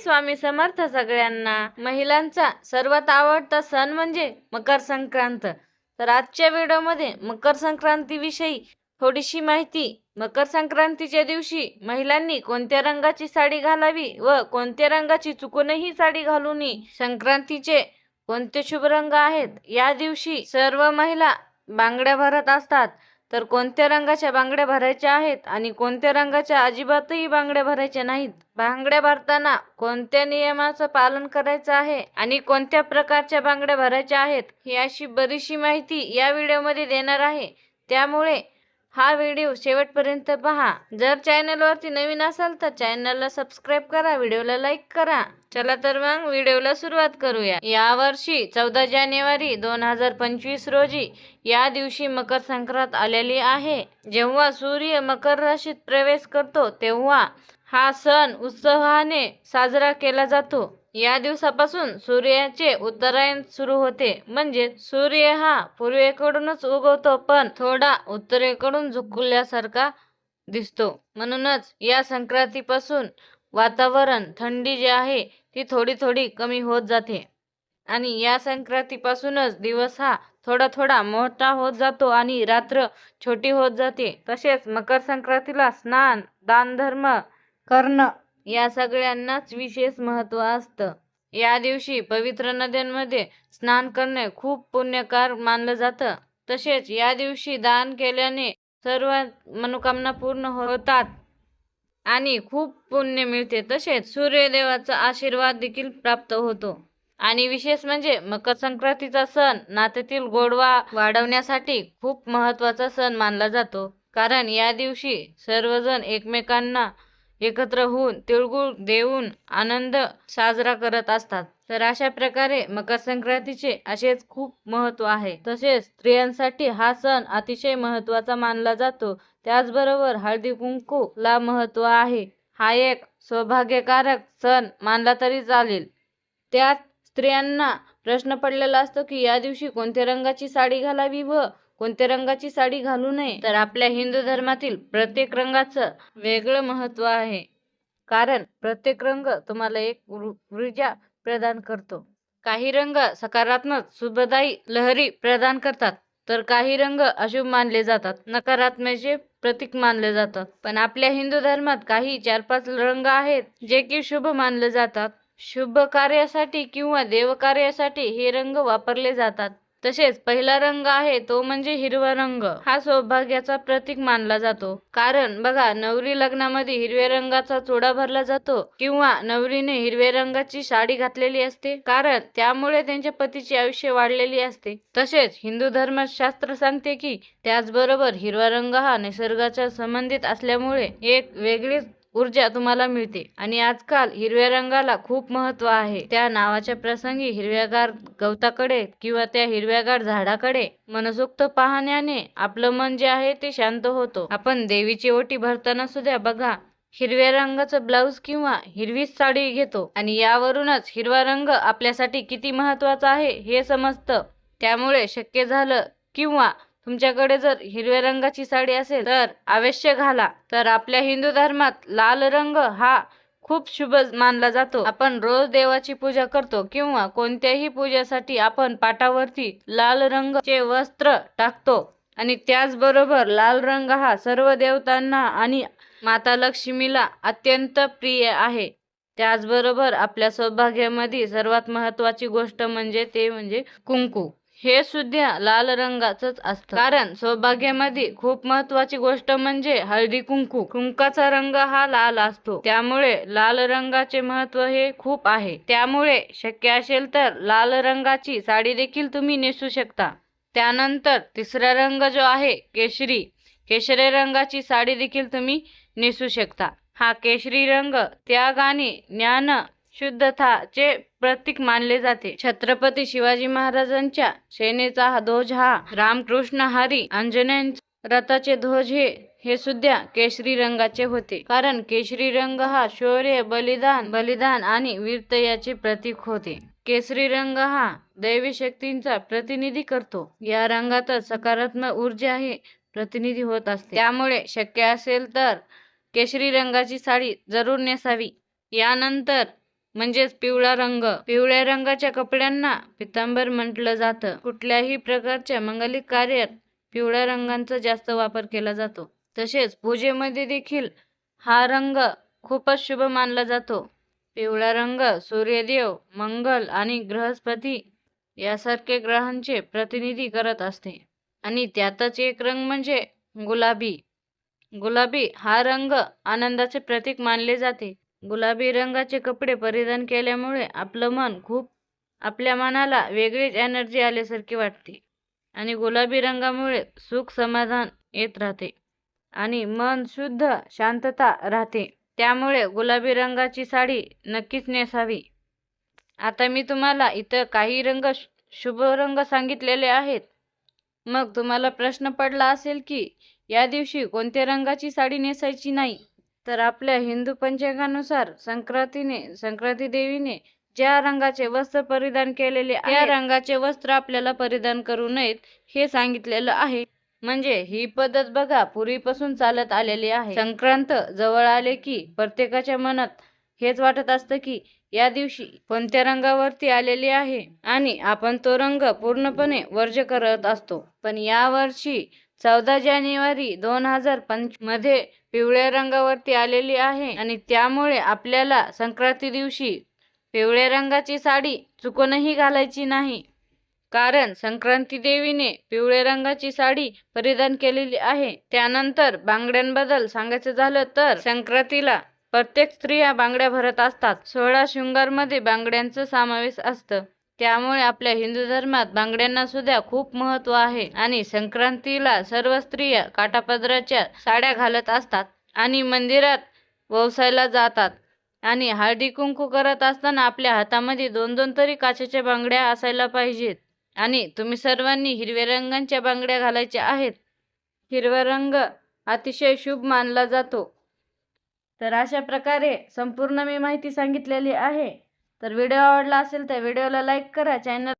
स्वामी समर्थ सगळ्यांना. महिलांचा सर्वात आवडता सण म्हणजे मकर संक्रांत. तर आजच्या व्हिडिओमध्ये मकर संक्रांतीविषयी थोडीशी माहिती. मकर संक्रांतीच्या दिवशी महिलांनी कोणत्या रंगाची साडी घालावी व कोणत्या रंगाची चुकूनही साडी घालू नये संक्रांतीचे कोणते शुभ रंग आहेत? या दिवशी सर्व महिला बांगड्या भरत असतात. तर कोणत्या रंगाच्या बांगड्या भरायच्या आहेत आणि कोणत्या रंगाच्या अजिबातही बांगड्या भरायच्या नाहीत? बांगड्या भरताना कोणत्या नियमाचं पालन करायचं आहे आणि कोणत्या प्रकारच्या बांगड्या भरायच्या आहेत ही अशी बरीचशी माहिती या व्हिडिओमध्ये देणार आहे. त्यामुळे हा व्हिडिओ शेवटपर्यंत पहा. जर चॅनलवरती नवीन असाल तर चॅनलला सबस्क्राईब करा व्हिडिओला लाईक करा. चला तर मग व्हिडिओला सुरुवात करूया. यावर्षी चौदा जानेवारी दोन हजार पंचवीस रोजी या दिवशी मकर संक्रांत आलेली आहे. जेव्हा सूर्य मकर राशीत प्रवेश करतो तेव्हा हा सण उत्साहाने साजरा केला जातो. या दिवसापासून सूर्याचे उत्तरायण सुरू होते. म्हणजे सूर्य हा पूर्वेकडूनच उगवतो पण थोडा उत्तरेकडून झुकल्यासारखा दिसतो. म्हणूनच या संक्रांतीपासून वातावरण थंडी जी आहे ती थोडी थोडी कमी होत जाते. आणि या संक्रांतीपासूनच दिवस हा थोडा थोडा मोठा होत जातो आणि रात्र छोटी होत जाते. तसेच मकर संक्रांतीला स्नान दानधर्म करणं या सगळ्यांनाच विशेष महत्त्व असतं. या दिवशी पवित्र नद्यांमध्ये स्नान करणे खूप पुण्यकार मानलं जातं. तसेच या दिवशी दान केल्याने सर्व मनोकामना पूर्ण होतात आणि खूप पुण्य मिळते. तसेच सूर्यदेवाचा आशीर्वाद देखील प्राप्त होतो. आणि विशेष म्हणजे मकर संक्रांतीचा सण नात्यातील गोडवा वाढवण्यासाठी खूप महत्त्वाचा सण मानला जातो. कारण या दिवशी सर्वजण एकमेकांना एकत्र होऊन तिळगुळ देऊन आनंद साजरा करत असतात. तर अशा प्रकारे मकर संक्रांतीचे असेच खूप महत्त्व आहे. तसेच स्त्रियांसाठी हा सण अतिशय महत्त्वाचा मानला जातो. त्याचबरोबर हळदी कुंकू ला महत्त्व आहे. हा एक सौभाग्यकारक सण मानला तरी चालेल. त्यात स्त्रियांना प्रश्न पडलेला असतो की या दिवशी कोणत्या रंगाची साडी घालावी व कोणत्या रंगाची साडी घालू नये तर आपल्या हिंदू धर्मातील प्रत्येक रंगाचं वेगळं महत्त्व आहे. कारण प्रत्येक रंग तुम्हाला एक ऊर्जा प्रदान करतो. काही रंग सकारात्मक शुभदायी लहरी प्रदान करतात तर काही रंग अशुभ मानले जातात नकारात्मकचे प्रतीक मानले जातात. पण आपल्या हिंदू धर्मात काही चार पाच रंग आहेत जे की शुभ मानले जातात. शुभ कार्यासाठी किंवा देवकार्यासाठी हे रंग वापरले जातात. तसेच पहिला रंग आहे तो म्हणजे हिरवा रंग. हा सौभाग्याचा प्रतीक मानला जातो. कारण बघा नवरी लग्नामध्ये हिरव्या रंगाचा चोडा भरला जातो किंवा नवरीने हिरव्या रंगाची साडी घातलेली असते. कारण त्यामुळे त्यांच्या पतीचे आयुष्य वाढलेली असते. तसेच हिंदू धर्मशास्त्र सांगते की त्याचबरोबर हिरवा रंग हा निसर्गाच्या संबंधित असल्यामुळे एक वेगळीच ऊर्जा तुम्हाला मिळते. आणि आजकाल हिरव्या रंगाला खूप महत्त्व आहे. त्या नावाच्या प्रसंगी हिरव्यागार गवताकडे किंवा त्या हिरव्यागार झाडाकडे मनसोक्त पाहण्याने आपलं मन जे आहे ते शांत होतो. आपण देवीची ओटी भरताना सुद्धा बघा हिरव्या रंगाचं ब्लाऊज किंवा हिरवीच साडी घेतो. आणि यावरूनच हिरवा रंग आपल्यासाठी किती महत्त्वाचा आहे हे समजतं. त्यामुळे शक्य झालं किंवा तुमच्याकडे जर हिरव्या रंगाची साडी असेल तर अवश्य घाला. तर आपल्या हिंदू धर्मात लाल रंग हा खूप शुभ मानला जातो. आपण रोज देवाची पूजा करतो किंवा कोणत्याही पूजेसाठी आपण पाटावरती लाल रंगचे वस्त्र टाकतो. आणि त्याचबरोबर लाल रंग हा सर्व देवतांना आणि माता लक्ष्मीला अत्यंत प्रिय आहे. त्याचबरोबर आपल्या सौभाग्यामध्ये सर्वात महत्वाची गोष्ट म्हणजे ते म्हणजे कुंकू. हे सुद्धा लाल रंगाचंच असतं. कारण सौभाग्यामध्ये खूप महत्वाची गोष्ट म्हणजे हळदी कुंकू. कुंकाचा रंग हा लाल असतो. त्यामुळे लाल रंगाचे महत्त्व हे खूप आहे. त्यामुळे शक्य असेल तर लाल रंगाची साडी देखील तुम्ही नेसू शकता. त्यानंतर तिसरा रंग जो आहे केशरी. केशरी रंगाची साडी देखील तुम्ही नेसू शकता. हा केशरी रंग त्याग आणि ज्ञान शुद्धताचे प्रतीक मानले जाते. छत्रपती शिवाजी महाराजांच्या सेनेचा हा ध्वज हा रामकृष्ण हरी आंजनेय रथाचे ध्वज हे हे सुद्धा केशरी रंगाचे होते. कारण केशरी रंग हा शौर्य बलिदान बलिदान आणि वीरत याचे प्रतीक होते. केसरी रंग हा दैवी शक्तींचा प्रतिनिधी करतो. या रंगातच सकारात्मक ऊर्जा हे प्रतिनिधी होत असते. त्यामुळे शक्य असेल तर केशरी रंगाची साडी जरूर नेसावी. यानंतर म्हणजेच पिवळा रंग. पिवळ्या रंगाच्या कपड्यांना पितांबर म्हटलं जातं. कुठल्याही प्रकारच्या मंगलिक कार्यात पिवळ्या रंगांचा जास्त वापर केला जातो. तसेच पूजेमध्ये देखील हा रंग खूपच शुभ मानला जातो. पिवळा रंग सूर्यदेव मंगल आणि बृहस्पती यासारखे ग्रहांचे प्रतिनिधी करत असते. आणि त्यातच एक रंग म्हणजे गुलाबी. गुलाबी हा रंग आनंदाचे प्रतीक मानले जाते. गुलाबी रंगाचे कपडे परिधान केल्यामुळे आपलं मन खूप आपल्या मनाला वेगळीच एनर्जी आल्यासारखी वाटते. आणि गुलाबी रंगामुळे सुख समाधान येत राहते. आणि मन शुद्ध शांतता राहते. त्यामुळे गुलाबी रंगाची साडी नक्कीच नेसावी. आता मी तुम्हाला इथं काही रंग शु- शुभ रंग सांगितलेले आहेत. मग तुम्हाला प्रश्न पडला असेल की या दिवशी कोणत्या रंगाची साडी नेसायची नाही? तर आपल्या हिंदू पंचांगानुसार संक्रांतीने संक्रांती देवीने ज्या रंगाचे वस्त्र परिधान केलेले त्या रंगाचे वस्त्र आपल्याला परिधान करू नयेत हे सांगितलेलं आहे. म्हणजे ही पद्धत बघा पूर्वीपासून चालत आलेली आहे. संक्रांत जवळ आले की प्रत्येकाच्या मनात हेच वाटत असतं की या दिवशी कोणत्या रंगावरती आलेली आहे आणि आपण तो रंग पूर्णपणे वर्ज करत असतो. पण या वर्षी चौदा जानेवारी दोन हजार पंच मध्ये पिवळ्या रंगावरती आलेली आहे आणि त्यामुळे आपल्याला संक्रांती दिवशी पिवळ्या रंगाची साडी चुकूनही घालायची नाही. कारण संक्रांती देवीने पिवळ्या रंगाची साडी परिधान केलेली आहे. त्यानंतर बांगड्यांबद्दल सांगायचं झालं तर संक्रांतीला प्रत्येक स्त्रिया बांगड्या भरत असतात. सोळा शृंगारमध्ये बांगड्यांचा समावेश असतं. त्यामुळे आपल्या हिंदू धर्मात बांगड्यांना सुद्धा खूप महत्त्व आहे आणि संक्रांतीला सर्व स्त्रिया काटापदराच्या साड्या घालत असतात आणि मंदिरात वसायला जातात आणि हळदी कुंकू करत असताना आपल्या हातामध्ये दोन दोन तरी काचेच्या बांगड्या असायला पाहिजेत. आणि तुम्ही सर्वांनी हिरव्या रंगांच्या बांगड्या घालायच्या आहेत. हिरवा रंग अतिशय शुभ मानला जातो. तर अशा प्रकारे संपूर्ण मी माहिती सांगितलेली आहे. तर व्हिडिओ आवडला असेल तर व्हिडिओला लाईक करा चॅनल